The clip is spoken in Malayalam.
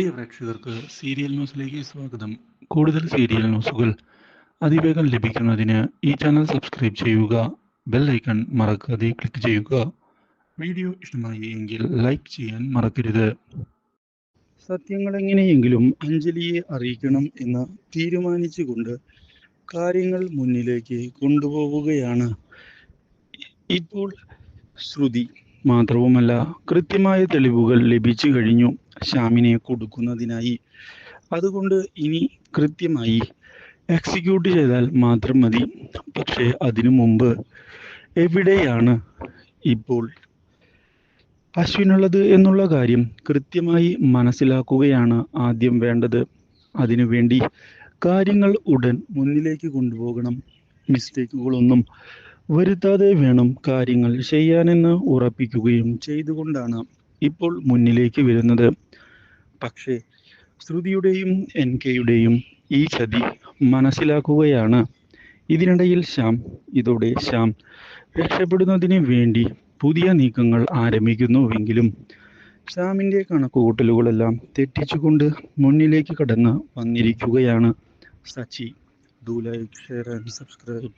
പ്രിയ പ്രേക്ഷകർക്ക് സീരിയൽ ന്യൂസിലേക്ക് സ്വാഗതം. കൂടുതൽ സീരിയൽ ന്യൂസുകൾ അതിവേഗം ലഭിക്കുന്നതിന് ഈ ചാനൽ സബ്സ്ക്രൈബ് ചെയ്യുക ബെൽ ഐക്കൺ മറക്കാതെ ക്ലിക്ക് ചെയ്യുക. വീഡിയോ ഇഷ്ടമായി എങ്കിൽ ലൈക്ക് ചെയ്യാൻ മറക്കരുത്. സത്യങ്ങൾ എങ്ങനെയെങ്കിലും അഞ്ജലിയെ അറിയിക്കണം എന്ന് തീരുമാനിച്ചുകൊണ്ട് കാര്യങ്ങൾ മുന്നിലേക്ക് കൊണ്ടുപോവുകയാണ്. ഇപ്പോൾ ശ്രുതി. മാത്രവുമല്ല കൃത്യമായ തെളിവുകൾ ലഭിച്ചു കഴിഞ്ഞു. ശ്യാമിനെ കൊടുക്കുന്നതിനായി. അതുകൊണ്ട് ഇനി കൃത്യമായി എക്സിക്യൂട്ട് ചെയ്താൽ മാത്രം മതി. പക്ഷേ അതിനു മുമ്പ് എവിടെയാണ് ഇപ്പോൾ അശ്വിനുള്ളത് എന്നുള്ള കാര്യം കൃത്യമായി മനസ്സിലാക്കുകയാണ് ആദ്യം വേണ്ടത്. അതിനുവേണ്ടി കാര്യങ്ങൾ ഉടൻ മുന്നിലേക്ക് കൊണ്ടുപോകണം. മിസ്റ്റേക്കുകളൊന്നും വരുത്താതെ വേണം കാര്യങ്ങൾ ചെയ്യാനെന്ന് ഉറപ്പിക്കുകയും ചെയ്തുകൊണ്ടാണ്. ഇപ്പോൾ മുന്നിലേക്ക് വരുന്നത്. പക്ഷേ ശ്രുതിയുടെയും എൻ കെയുടെയും ഈ ചതി മനസ്സിലാക്കുകയാണ്. ഇതിനിടയിൽ ശ്യാം ഇതോടെ ശ്യാം രക്ഷപ്പെടുന്നതിന് വേണ്ടി പുതിയ നീക്കങ്ങൾ ആരംഭിക്കുന്നുവെങ്കിലും ശ്യാമിന്റെ കണക്കുകൂട്ടലുകളെല്ലാം തെറ്റിച്ചുകൊണ്ട് മുന്നിലേക്ക് കടന്ന് വന്നിരിക്കുകയാണ്. Sachi do like share and subscribe